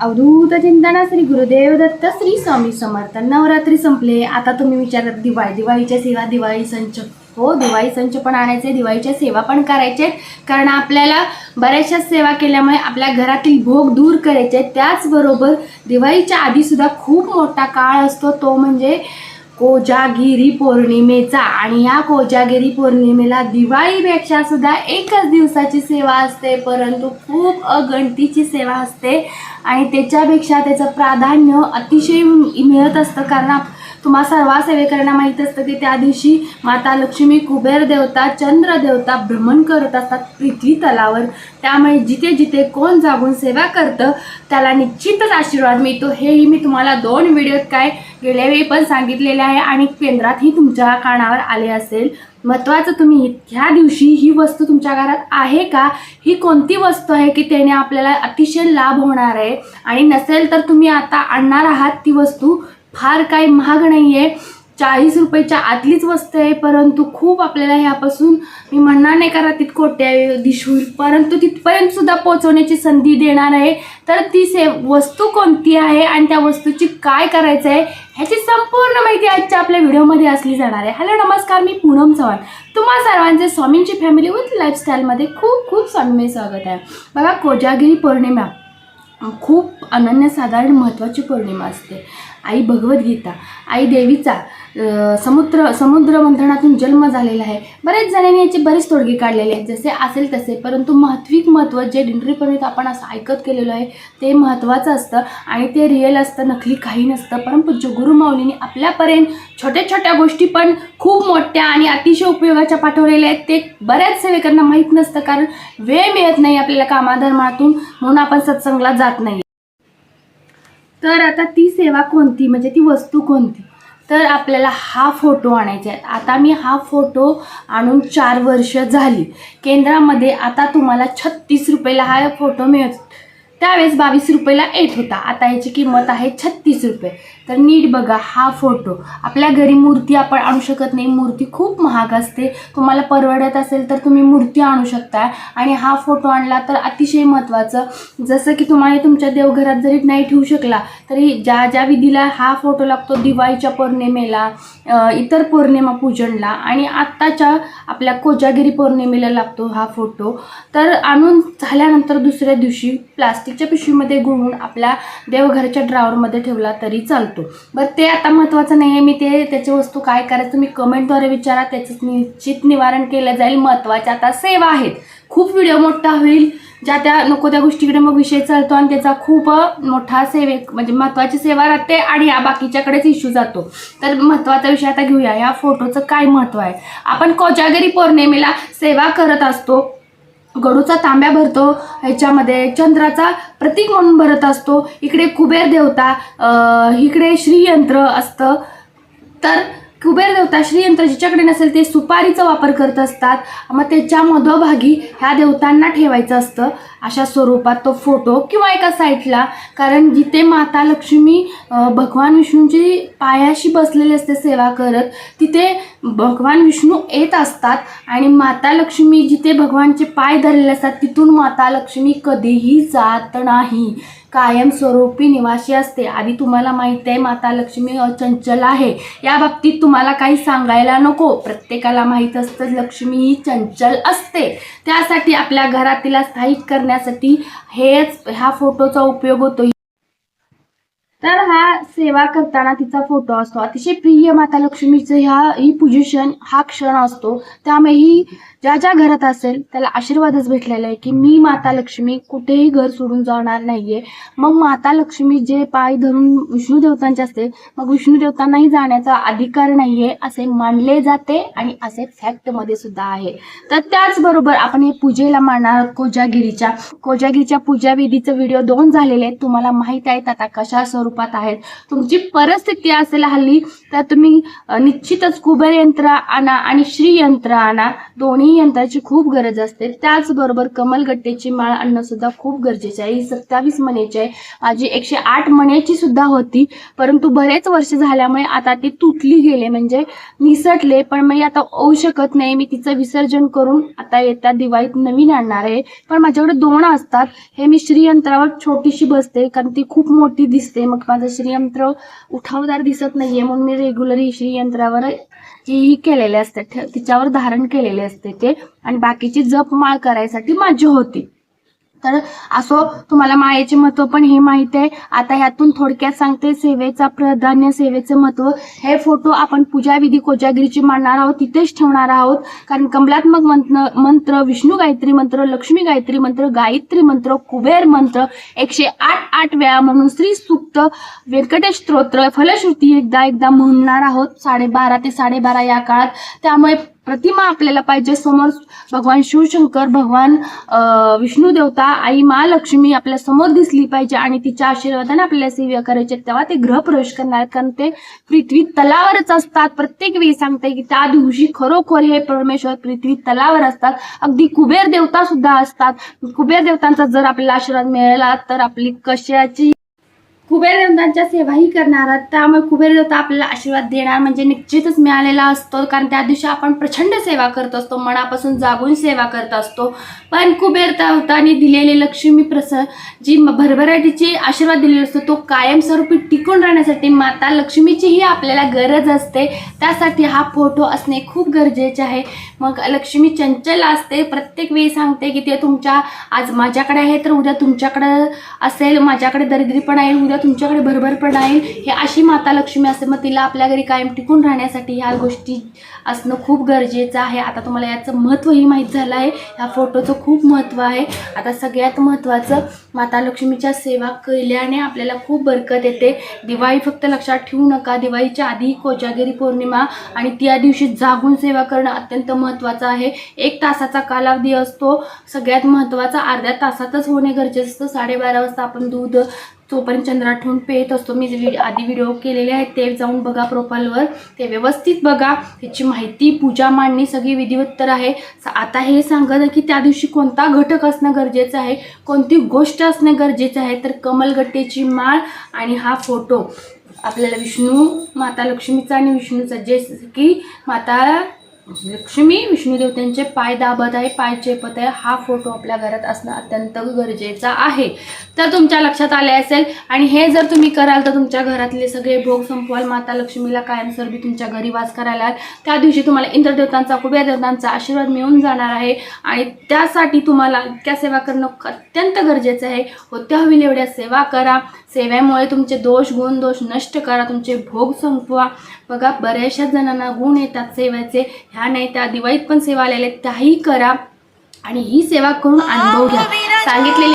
अवधूत चिंतना श्री गुरुदेव दत्त श्री स्वामी समर्थ. नवरात्री संपले. आता तुम्ही विचारत दिवाळी दिवाळीच्या सेवा दिवाळी संच. हो दिवाळी संच पण आणायचे दिवाळीच्या सेवा पण करायचे. कारण आपल्याला बऱ्याचशा सेवा केल्यामुळे आपल्या घरातील भोग दूर करायचे. त्याचबरोबर दिवाळीच्या आधीसुद्धा खूप मोठा काळ असतो. तो म्हणजे कोजागिरी पौर्णिमेचा. आणि या कोजागिरी पौर्णिमेला दिवाळीपेक्षा सुद्धा एकच दिवसाची सेवा असते. परंतु खूप अगणतीची सेवा असते. आणि त्याच्यापेक्षा त्याचं प्राधान्य अतिशय मिळत असतं. कारण तुम्हा सर्वा सेवेकरांना माहीत असतं की त्या दिवशी माता लक्ष्मी कुबेर देवता चंद्र देवता भ्रमण करत असतात पृथ्वी तलावर. त्यामुळे जिथे जिथे कोण जागून सेवा करतं त्याला निश्चितच आशीर्वाद मिळतो. हेही मी तुम्हाला दोन व्हिडिओत काय गेल्या वेळी पण सांगितलेले आहे आणि केंद्रातही तुमच्या कानावर आले असेल. महत्त्वाचं तुम्ही ह्या दिवशी ही वस्तू तुमच्या घरात आहे का? ही कोणती वस्तू आहे की त्याने आपल्याला अतिशय लाभ होणार आहे? आणि नसेल तर तुम्ही आता आणणार आहात ती वस्तू? फार काही महाग नाही आहे चाळीस रुपयाच्या आतलीच वस्तू आहे परंतु खूप आपल्याला ह्यापासून मी म्हणणार नाही करा तित कोट्याधीश होईल परंतु तिथपर्यंत सुद्धा पोहोचवण्याची संधी देणार आहे. तर ती से वस्तू कोणती आहे आणि त्या वस्तूची काय करायचं आहे ह्याची संपूर्ण माहिती आजच्या आपल्या व्हिडिओमध्ये असली जाणार आहे. हॅलो नमस्कार मी पूनम चव्हाण. तुम्हा सर्वांचे स्वामींची फॅमिली विथ लाईफस्टाईलमध्ये खूप खूप स्वामी स्वागत आहे. बघा कोजागिरी पौर्णिमा. खूप अनन्यसाधारण महत्त्वाची पौर्णिमा असते. आई भगवद्गीता आई देवीचा समुद्र समुद्र मंथनातून जन्म झालेला आहे. बरेच जणांनी याचे बरेच तोडगे काढलेले आहेत जसे असेल तसे. परंतु महत्विक महत्त्व जे दिंडरीपर्यंत आपण असं ऐकत केलेलं आहे ते महत्त्वाचं असतं आणि ते रिअल असतं नकली काही नसतं. परंतु गुरुमाऊलीने आपल्यापर्यंत छोट्या छोट्या गोष्टी पण खूप मोठ्या आणि अतिशय उपयोगाच्या पाठवलेल्या आहेत ते बऱ्याच सेवेकरांना माहीत नसतं कारण वेळ मिळत नाही आपल्याला कामाधर्मातून म्हणून आपण सत्संगला जात नाही. तर आता ती सेवा कोणती? म्हणजे ती वस्तू कोणती? तर आपल्याला हा फोटो आणायचा आहे. आता मी हा फोटो आणून चार वर्ष झाली. केंद्रामध्ये आता तुम्हाला छत्तीस रुपयाला हा फोटो मिळत. त्यावेळेस बावीस रुपयाला येत होता. आता याची किंमत आहे छत्तीस रुपये. तर नीट बघा हा फोटो. आपल्या घरी मूर्ती आपण आणू शकत नाही. मूर्ती खूप महाग असते. तुम्हाला परवडत असेल तर तुम्ही मूर्ती आणू शकता आणि हा फोटो आणला तर अतिशय महत्त्वाचं. जसं की तुम्हाला तुमच्या देवघरात जरी नाही ठेवू शकला तरी ज्या ज्या विधीला हा फोटो लागतो दिवाळीच्या पौर्णिमेला इतर पौर्णिमा पूजनला आणि आत्ताच्या आपल्या कोजागिरी पौर्णिमेला लागतो हा फोटो. तर आणून झाल्यानंतर दुसऱ्या दिवशी प्लास्टिक प्लास्टिकच्या पिशवीमध्ये गुळून आपल्या देवघराच्या ड्रावरमध्ये ठेवला तरी चालतो. बरं ते आता महत्त्वाचं नाही आहे मी ते त्याची वस्तू काय करायचं तुम्ही कमेंटद्वारे विचारा. त्याचं निश्चित निवारण केलं जाईल. महत्त्वाच्या आता सेवा आहेत. खूप व्हिडिओ मोठा होईल. ज्या त्या नको त्या गोष्टीकडे मग विषय चालतो आणि त्याचा खूप मोठा सेवे म्हणजे महत्त्वाची सेवा राहते आणि या बाकीच्याकडेच इश्यू जातो. तर महत्त्वाचा विषय आता घेऊया. या फोटोचं काय महत्त्व आहे? आपण कोजागिरी पौर्णिमेला सेवा करत असतो. गडूचा तांब्या भरतो ह्याच्यामध्ये चंद्राचा प्रतीक म्हणून भरत असतो. इकडे कुबेर देवता इकडे श्रीयंत्र असतं. तर कुबेर देवता श्रीयंत्र जिच्याकडे नसेल ते सुपारीचा वापर करत असतात. मग त्याच्या मधोभागी ह्या देवतांना ठेवायचं असतं. अशा स्वरूपात तो फोटो किंवा एका साईडला कारण जिथे माता लक्ष्मी भगवान विष्णूची पायाशी बसलेली असते सेवा करत तिथे भगवान विष्णू येत असतात आणि माता लक्ष्मी जिथे भगवानचे पाय धरलेले असतात तिथून माता लक्ष्मी कधीही जात नाही. कायमस्वरूपी निवासी असते. आधी तुम्हाला माहिती आहे माता लक्ष्मी अचंचल आहे. या बाबतीत तुम्हाला काही सांगायला नको. प्रत्येकाला माहीत असतं लक्ष्मी ही चंचल असते. त्यासाठी आपल्या घरात तिला स्थायिक करण्यासाठी हेच ह्या फोटोचा उपयोग होतो. तर हा सेवा करताना तिचा फोटो असतो. अतिशय प्रिय माता लक्ष्मीचं ह्या ही पोझिशन हा क्षण असतो. त्यामुळे ही ज्या ज्या घरात असेल त्याला आशीर्वादच भेटलेला आहे की मी माता लक्ष्मी कुठेही घर सोडून जाणार नाहीये. मग माता लक्ष्मी जे पाय धरून विष्णू देवतांचे असते मग विष्णू देवतांनाही जाण्याचा अधिकार नाहीये असे मानले जाते आणि असे फॅक्टमध्ये सुद्धा आहे. तर त्याचबरोबर आपण हे पूजेला मानणार कोजागिरीच्या. कोजागिरीच्या पूजाविधीचं व्हिडिओ दोन झालेले आहेत. तुम्हाला माहीत आहेत आता कशा स्वरूपात आहेत. तुमची परिस्थिती असेल हल्ली तर तुम्ही निश्चितच कुबेर यंत्र आणा आणि श्रीयंत्र आणा. दोन्ही यंत्राची खूप गरज असते. त्याचबरोबर कमलगट्टेची माळ आणणं सुद्धा खूप गरजेचे आहे. ही सत्तावीस मण्याची आहे. माझी एकशे आठ मण्याची सुद्धा होती. परंतु बरेच वर्ष झाल्यामुळे आता ती तुटली गेले. म्हणजे निसटले पण मी आता होऊ शकत नाही. मी तिचं विसर्जन करून आता येत्या दिवाळीत नवीन आणणार आहे. पण माझ्याकडे दोन असतात. हे मी श्रीयंत्रावर छोटीशी बसते कारण ती खूप मोठी दिसते. मग माझं श्रीयंत्र उठावदार दिसत नाहीये. म्हणून मी रेग्युलर श्रीयंत्रावर ही केलेले असते. तिच्यावर धारण केलेले असते ते. आणि बाकीची जपमाळ करायसाठी माझी होती. तर असो तुम्हाला मायेचे महत्त्व पण हे माहिती आहे. आता ह्यातून थोडक्यात सांगते सेवेचा प्राधान्य सेवेचं महत्त्व. हे फोटो आपण पूजाविधी कोजागिरीची मांडणार आहोत तिथेच ठेवणार आहोत. कारण कमलात्मक मंत्र मंत्र विष्णू गायत्री मंत्र लक्ष्मी गायत्री मंत्र गायत्री मंत्र कुबेर मंत्र एकशे आठ आठ वेळा म्हणून श्री सुक्त व्यंकटेश स्तोत्र फलश्रुती एकदा एकदा म्हणणार आहोत. साडेबारा ते साडेबारा या काळात. त्यामुळे प्रतिमा आपल्याला पाहिजे. समोर भगवान शिवशंकर भगवान विष्णू देवता आई महालक्ष्मी आपल्यासमोर दिसली पाहिजे आणि तिच्या आशीर्वादाने आपल्याला सेवा करायचे. तेव्हा ते ग्रह प्रवेश करणार कारण ते पृथ्वी तलावरच असतात. प्रत्येक वेळी सांगते की त्या दिवशी खरोखर हे परमेश्वर पृथ्वी तलावर असतात. अगदी कुबेर देवता सुद्धा असतात. कुबेर देवतांचा जर आपल्याला आशीर्वाद मिळाला तर आपली कशाची कुबेरदेवतांच्या सेवाही करणार आहात. त्यामुळे कुबेर देवता आपल्याला आशीर्वाद देणार म्हणजे निश्चितच मिळालेला असतो. कारण त्या दिवशी आपण प्रचंड सेवा करत असतो. मनापासून जागून सेवा करत असतो. पण कुबेर देवतांनी दिलेली लक्ष्मी प्रस जी भरभराटीची आशीर्वाद दिलेला असतो तो कायमस्वरूपी टिकून राहण्यासाठी माता लक्ष्मीचीही आपल्याला गरज असते. त्यासाठी हा फोटो असणे खूप गरजेचे आहे. मग लक्ष्मी चंचल असते. प्रत्येक वेळी सांगते की ते तुमच्या आज माझ्याकडे आहे तर उद्या तुमच्याकडं असेल माझ्याकडे दरिद्री पण आहे उद्या तुमच्याकडे भरभरपणा पण आहे हे अशी माता लक्ष्मी असते मग तिला आपल्या घरी कायम टिकून राहण्यासाठी ह्या गोष्टी असणं खूप गरजेचं आहे. आता तुम्हाला याचं महत्त्वही माहीत झालं आहे. ह्या फोटोचं खूप महत्त्व आहे. आता सगळ्यात महत्त्वाचं माता लक्ष्मीच्या सेवा केल्याने आपल्याला खूप बरकत येते. दिवाळी फक्त लक्षात ठेवू नका. दिवाळीच्या आधी कोजागिरी पौर्णिमा आणि त्या दिवशी जागून सेवा करणं अत्यंत महत्त्वाचं आहे. एक तासाचा कालावधी असतो. सगळ्यात महत्त्वाचा अर्ध्या तासातच होणे गरजेचं असतं. साडेबारा वाजता आपण दूध तोपर्यंत चंद्रात ठेवून पेत असतो मी जे व्हिडिओ आधी व्हिडिओ केलेले आहेत ते जाऊन बघा प्रोफाईलवर ते व्यवस्थित बघा. त्याची माहिती पूजा मांडणी सगळी विधिवत्तर आहे. आता हे सांगत की त्या दिवशी कोणता घटक असणं गरजेचं आहे? कोणती गोष्ट असणं गरजेचं आहे? तर कमलगट्टेची माळ आणि हा फोटो आपल्याला विष्णू माता लक्ष्मीचा आणि विष्णूचा. जे की माता लक्ष्मी विष्णू देवतांचे पाय दाबत आहे पाय चेपत आहे. हा फोटो आपल्या घरात असणं अत्यंत गरजेचा आहे. तर तुमच्या लक्षात आले असेल. आणि हे जर तुम्ही कराल तर तुमच्या घरातले सगळे भोग संपवाल. माता लक्ष्मीला कायमस्वरूपी तुमच्या घरी वास करायला त्या दिवशी तुम्हाला इंद्रदेवतांचा कुबेर देवतांचा आशीर्वाद मिळून जाणार आहे. आणि त्यासाठी तुम्हाला इतक्या सेवा करणं अत्यंत गरजेचं आहे. होत्या होईल एवढ्या सेवा करा. सेवेमुळे तुमचे दोष गुण दोष नष्ट करा. तुमचे भोग संपवा. बघा बऱ्याचशा जणांना गुण येतात सेवेचे. ह्या नाही त्या दिवाळीत पण सेवा आलेल्या आहेत, त्याही करा आणि ही सेवा करून अनुभव घ्या. सांगितलेली